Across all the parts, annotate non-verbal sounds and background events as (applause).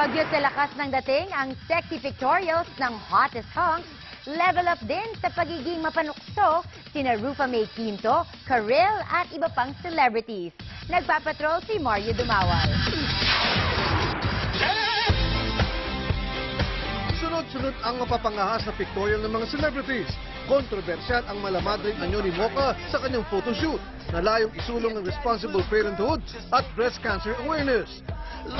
Bagyo sa lakas ng dating ang sexy pictorials ng hottest hunks. Level up din sa pagiging mapanukso sina Rufa May Quinto, Karil at iba pang celebrities. Nagpapatrol si Mario Dumawal. Sunod-sunod ang mapapangahas na pictorial ng mga celebrities. Kontrobersyal ang malamadring anyo ni Mocha sa kanyang photoshoot na layong isulong ng responsible parenthood at breast cancer awareness.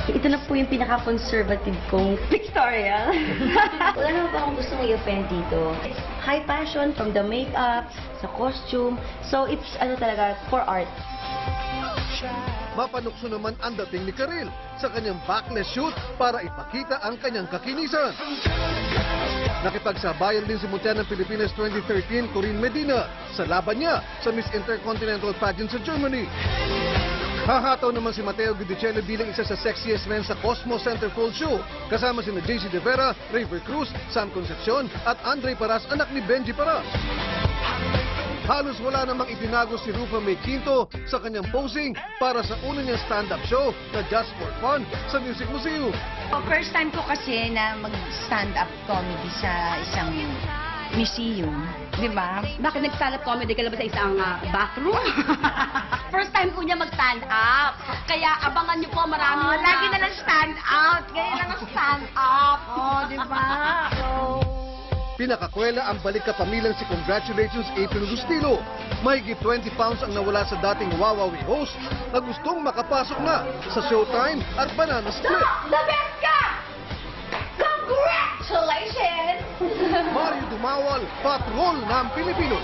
Ito na po yung pinaka-conservative kong (laughs) pictorial. (laughs) Wala naman po akong gusto i-offend dito. It's high passion from the makeup, sa costume. So it's ano talaga, for art. Mapanukso naman ang dating ni Karil sa kanyang backless shoot para ipakita ang kanyang kakinisan. Nakipagsabayan din si Mutya ng Pilipinas 2013, Corinne Medina, sa laban niya sa Miss Intercontinental Pageant sa Germany. Hahataw naman si Mateo Gudicello bilang isa sa sexiest men sa Cosmo Centerfold Show. Kasama sina JC De Vera, Raver Cruz, Sam Concepcion at Andre Paras, anak ni Benji Paras. Halos wala namang itinago si Rufa May Quinto sa kanyang posing para sa una niyang stand-up show na Just for Fun sa Music Museum. Oh, First time ko kasi na mag-stand-up comedy sa isang museum. Di ba? Bakit nag-stand-up comedy ka ba sa isang ah, bathroom? (laughs) First time ko niya mag-stand up. Kaya abangan niyo po marami. Oh, lagi na lang Pinakakwela ang balik kapamilang si Congratulations April Rustilo. Mahigit 20 pounds ang nawala sa dating Wawawi host na gustong makapasok na sa Showtime at Banana Split. The best ka! Congratulations! Mario Dumawal, Patrol ng Pilipino.